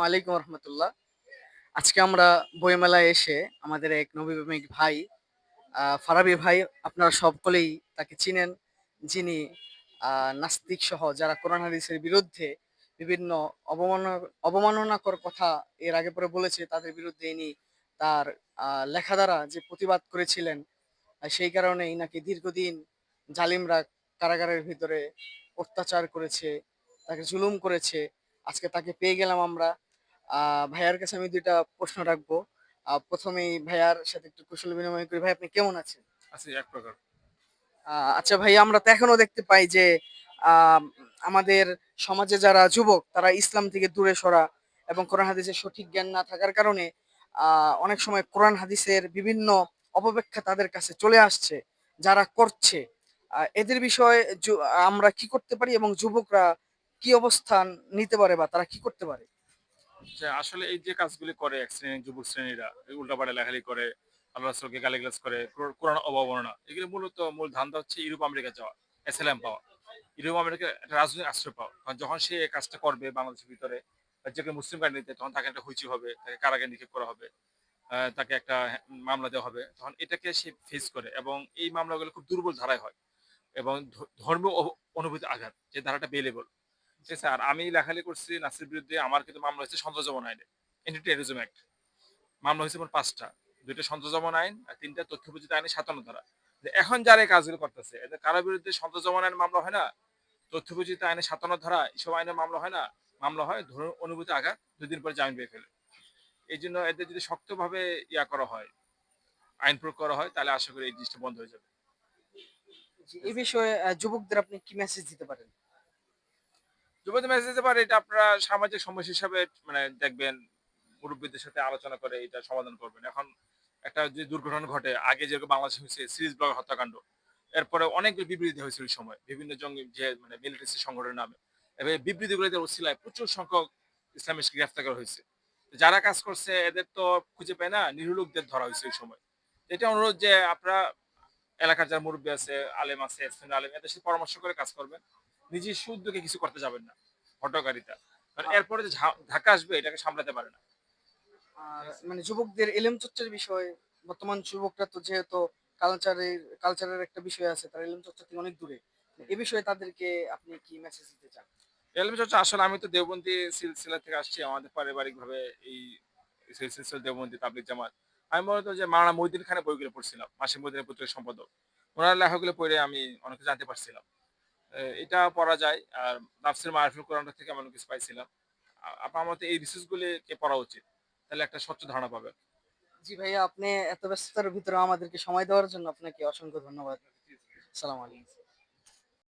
ওয়ালাইকুম রহমতুল্লাহ। আজকে আমরা বইমেলায় এসে আমাদের এক নবীপ্রেমিক ভাই ফারাবি ভাই, আপনারা সকলেই তাকে চিনেন। যিনি নাস্তিক সহ যারা কোরআন হাদিসের বিরুদ্ধে বিভিন্ন অবমাননা অবমাননাকর কথা এর আগে পরে বলেছে, তাদের বিরুদ্ধে ইনি তার লেখা দ্বারা যে প্রতিবাদ করেছিলেন সেই কারণেই নাকি দীর্ঘদিন জালিমরা কারাগারের ভিতরে অত্যাচার করেছে, তাকে জুলুম করেছে। আজকে তাকে পেয়ে গেলাম আমরা। ভাইয়ার কাছে আমি দুইটা প্রশ্ন রাখব। প্রথমেই ভাইয়ার সাথে একটু কুশল বিনিময় করি। ভাই আপনি কেমন আছেন? আছে এক প্রকার। আচ্ছা ভাই আমরা তো এখনও দেখতে পাই যে আমাদের সমাজে যারা যুবক তারা ইসলাম থেকে দূরে সরা এবং কোরআন হাদিসের সঠিক জ্ঞান না থাকার কারণে আহ, অনেক সময় কোরআন হাদিসের বিভিন্ন অপব্যাখ্যা তাদের কাছে চলে আসছে যারা করছে। এদের বিষয়ে আমরা কি করতে পারি এবং যুবকরা কি অবস্থান নিতে পারে বা তারা কি করতে পারে? যে আসলে এই যে কাজগুলি করে এক শ্রেণির যুবক শ্রেণীরা উল্টাপাল্টা লেখালেখি করে, আল্লাহ রাসূলকে গালিগালাজ করে, কোর- কোরআন অবমাননা, এগুলো মূলত মূল ধান্দা হচ্ছে ইউরোপ আমেরিকা যাওয়া, এসএলএম পাওয়া। ইউরোপ আমেরিকা একটা রাজনৈতিক আশ্রয় পাওয়া, কারণ যখন সে কাজটা করবে বাংলাদেশের ভিতরে যে কোনো মুসলিম কান্ট্রিতে, তখন তাকে একটা হুইচি হবে, তাকে কারাগারে নিক্ষেপ করা হবে তাকে একটা মামলা দেওয়া হবে, তখন এটাকে সে ফেস করে এবং এই মামলাগুলো খুব দুর্বল ধারায় হয় এবং ধর্মীয় অনুভূতি আঘাত, যে ধারাটা বেলেবল আছে আর আমি লেখালেখি করছি, নাসির বিরুদ্ধে আমার কিন্তু মামলা হয়েছে সন্ত্রাসবন আইনে এন্টি টেরোরিজম অ্যাক্ট মামলা হয়েছে মোট পাঁচটা, দুইটা সন্ত্রাসবন আইন আর তিনটা তথ্য প্রযুক্তি আইনে সাতান্ন ধারা। এখন যারা এই কাজগুলো করতেছে, এদের কারোর বিরুদ্ধে সন্ত্রাসবন আইন মামলা হয় না? তথ্য প্রযুক্তি আইনে সাতান্ন ধারা, এসব আইনে মামলা হয় না? মামলা হয় ধরুন অনুভূতি আঘাত দুদিন পরে জামিন পেয়ে ফেলে। এই জন্য এদের যদি শক্তভাবে ইয়া করা হয়, আইন প্রয়োগ করা হয়, তাহলে আশা করি এই জিনিসটা বন্ধ হয়ে যাবে। এই বিষয়ে যুবকদের আপনি কি মেসেজ দিতে পারেন? যুবদের মেসেজ এটা আপনারা সামাজিক সমস্যা হিসাবে মানে দেখবেন, মুরব্বীদের সাথে আলোচনা করে এটা সমাধান করবেন। এখন একটা যে দুর্ঘটনা ঘটে, আগে যেরকম হয়েছে সিরিজ হত্যাকাণ্ড, এরপরে বিবৃতি হয়েছিল সময়, বিভিন্ন জঙ্গি যে মানে মিলিটারি সংগঠনের নামে। এবার প্রচুর সংখ্যক গ্রেফতার করা হয়েছে। যারা কাজ করছে, এদের তো খুঁজে পায় না নিরুলোকদের ধরা হয়েছে ওই সময়। এটা অনুরোধ যে, আপনারা এলাকার যারা মুরব্বী আছে, আলেম আছে আলেম, এদের সাথে পরামর্শ করে কাজ করবেন। নিজস্ব উদ্যোগে কিছু করতে যাবেন না হটকারিতা। কারণ এরপরে যে ধাক্কা আসবে এটাকে সামলাতে পারে না। আর মানে যুবকদের এলেম চর্চার বিষয় বর্তমান যুবকরা তো যেহেতু কালচারের কালচারের একটা বিষয় আছে তার এলেম চর্চা থেকে অনেক দূরে। এ বিষয়ে তাদেরকে আপনি কি মেসেজ দিতে চান? এলএম চর্চা আসলে আমি তো দেওবন্দি সিলসিলা থেকে আসছি আমাদের পারিবারিক ভাবে এই সিলসিলা দেওবন্দি তাবলিক জামাত। আমি মনে মূলত যে মাওলানা মহিউদ্দিন খানের বইগুলো পড়ছিলাম মাসিক মহিউদ্দিনের পত্রিকার সম্পাদক। ওনার লেখাগুলো পড়ে আমি অনেক জানতে পারছিলাম। এটা পড়া যায়। আর নাফসের মাহফিল কোরআনটা থেকে আমি অনেক কিছু পাইছিলাম। আপনার মতে এই রিসোর্সগুলিকে পড়া উচিত। তাহলে একটা স্বচ্ছ ধারণা পাবে। জি ভাইয়া আপনি এত ব্যস্ততার ভিতরে আমাদেরকে সময় দেওয়ার জন্য আপনাকে অসংখ্য ধন্যবাদ। সালাম আলাইকুম।